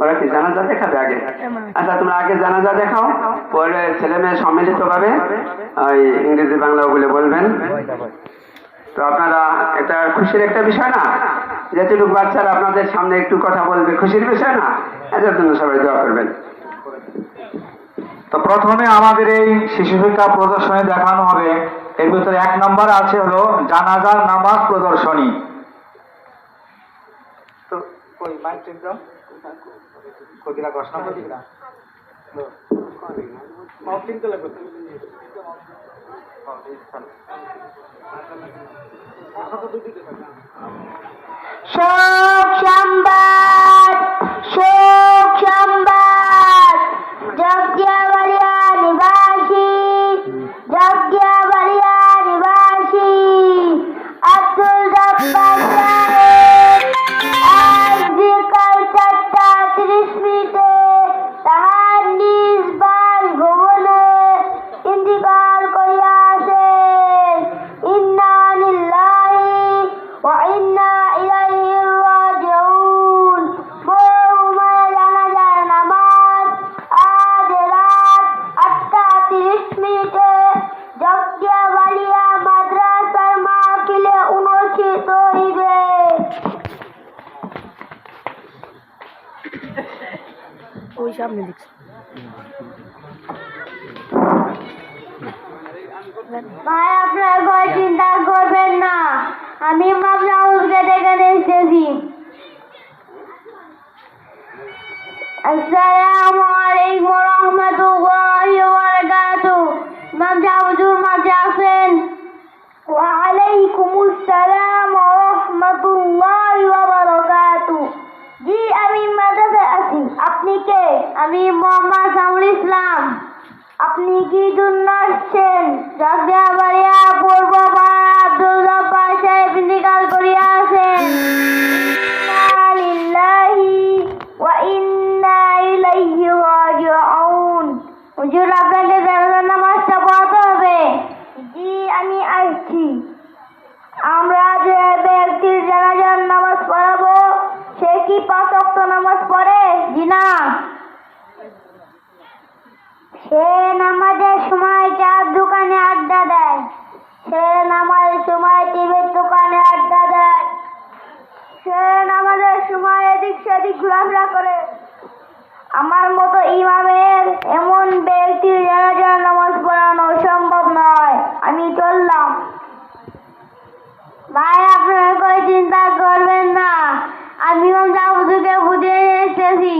ওরা কি জানাজা দেখাবে আগে? আচ্ছা তোমরা আগে জানাজা দেখাও, পরে ছেলে মেয়ে সম্মিলিত ভাবে ওই ইংরেজি বাংলা বলে বলবেন। তো আপনারা, এটা খুশির একটা বিষয় না? যেটুকু বাচ্চারা আপনাদের সামনে একটু কথা বলবে, খুশির বিষয় না? এটার জন্য সবাই দোয়া করবেন। তো প্রথমে আমাদের এই শিশু শিক্ষা প্রদর্শনী দেখানো হবে। এর ভিতরে এক নম্বর আছে হলো জানাজার নামাজ প্রদর্শনী। কই মাইক চেক দাও। কদিরা ঘোষণা নাম্বার দিলা? মাউথ তো লাগবে সব সংবাদ ওই সামনে দেখছি ভাই, আপনার কোনো চিন্তা করবেন না। আমি মামলা হাউসকে এখানে এসেছি। আসসালামু আলাইকুম রহমতুল্লাহি ওয়া বারাকাতুহু। ইমাম আমি মোহাম্মদ সামুল ইসলাম। আপনি কি জন্য আসছেন? পূর্ব পাড়া আব্দুল সাহেব ইন্তিকাল করিয়া আছেন। আমি আমরা যে নামাজ পড়াবো, সে কি নামাজ পড়ে? জি না। সে নামাজের সময় চার দোকানে আড্ডা দেয়। সে নামাজের সময় টিভির দোকানে আড্ডা দেয়। সে নামাজের সময় এদিক সেদিক ঘোরাফেরা করে। আমার মতো ইমামের এমন ব্যক্তির জানাজার নামাজ পড়ানো সম্ভব নয়, আমি চললাম। ভাই, আপনারা કોઈ চিন্তা করবেন না আমি জাবুদুকে বুঝিয়ে এসেছি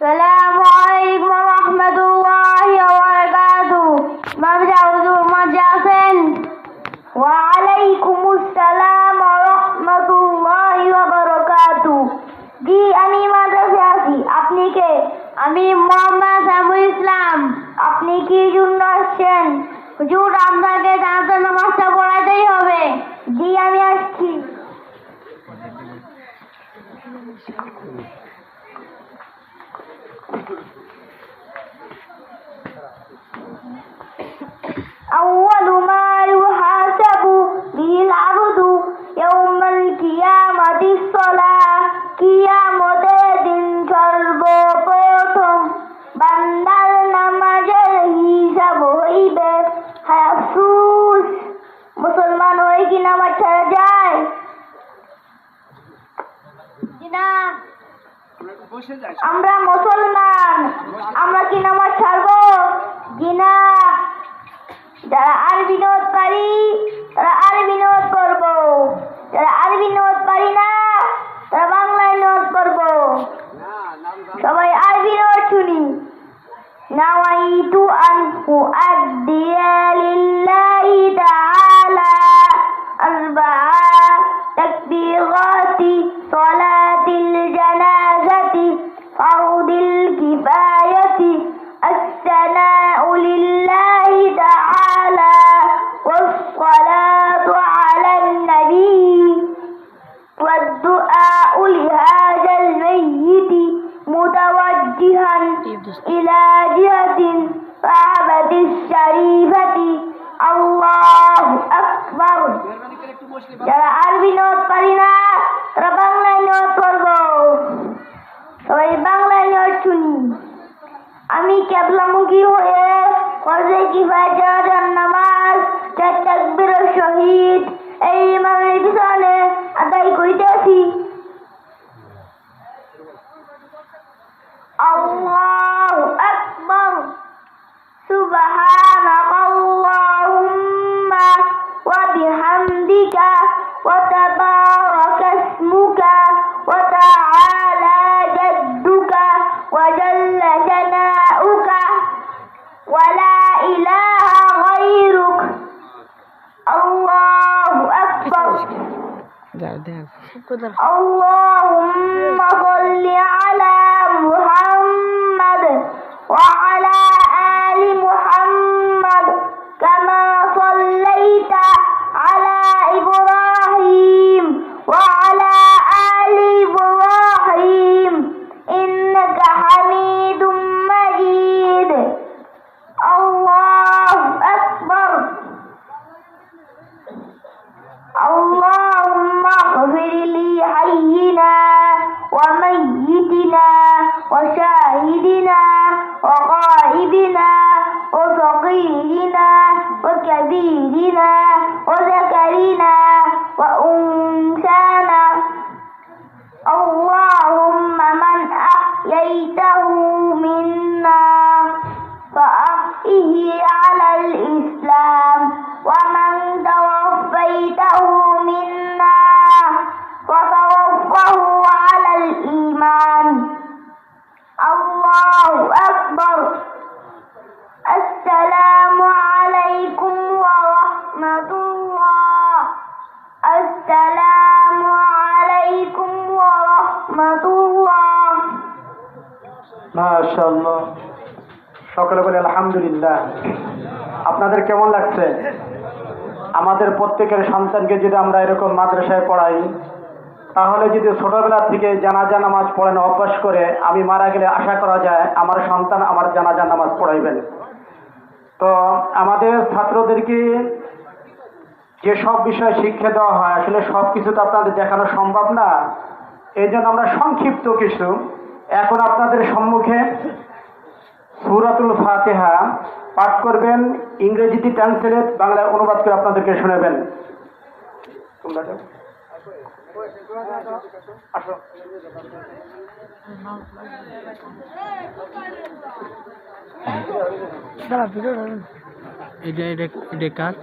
সালামু আলাইকুম রহমতুল্লাহি ওয়া বারাকাতুহু ইমাম জাহুজুর মাঝে আছেন ওয়া আলাইকুম আসসালাম ওয়া রাহমাতুল্লাহি ওয়া বারাকাতুহু জি আমি মাদ্রাসায় আছি আপনি কে আমি মোহাম্মদ সামুল ইসলাম আপনি কি জন্য আসছেন হুজুর আপনাকে জানাতে নামাজটা পড়াতেই হবে জি আমি আসছি أول ما يحاسب به العبد يوم القيامة الصلاة কিয়ামতের আমরা মুসলমান, আমরা কি নামাজ ছাড়বো? জিনা। যারা আর বিনোদ পারি, তারা আর বিনোদ করব। যারা আর বিনোদ পারি না, তারা বাংলায় নোট করব। সবাই আর বিনোদ শুনি। নাওয়াইতু আন উআদ্দিয়া যারা আরবি নোট পারি না, তারা বাংলায় নোট করব। সবাই বাংলায় নোট শুনি। আমি কেবলামুখী হয়ে ফরজে কিফায় যাওয়ার নামাজ চার তাকবির শহীদ بحمدك وتبارك اسمك وتعالى جدك وجل ثناؤك ولا إله غيرك. الله أكبر. اللهم صل على محمد وعلى لي حينا وميتنا وشاهدنا وغائبنا وصغيرنا وكبيرنا وذكرنا وأنثانا. اللهم من أحييته منا فأحيه সকলে বলে আলহামদুলিল্লাহ। আপনাদের কেমন লাগছে? আমাদের প্রত্যেকের সন্তানকে যদি আমরা এরকম মাদ্রাসায় পড়াই, তাহলে যদি ছোটবেলা থেকে জানাজা নামাজ পড়ানো অভ্যাস করে আমি মারা গেলে আশা করা যায় আমার সন্তান আমার জানাজা নামাজ পড়াইবেন। তো আমাদের ছাত্রদেরকে যে সব বিষয়ে শিক্ষা দেওয়া হয়, আসলে সব কিছু তো আপনাদের দেখানো সম্ভব না। এই জন্য আমরা সংক্ষিপ্ত কিছু এখন আপনাদের সম্মুখে সুরাতুল ফাতেহা পাঠ করবেন ইংরেজিতে ট্রান্সলেট বাংলায় অনুবাদ করে আপনাদেরকে শোনাবেন। এটা এটা এটা কার?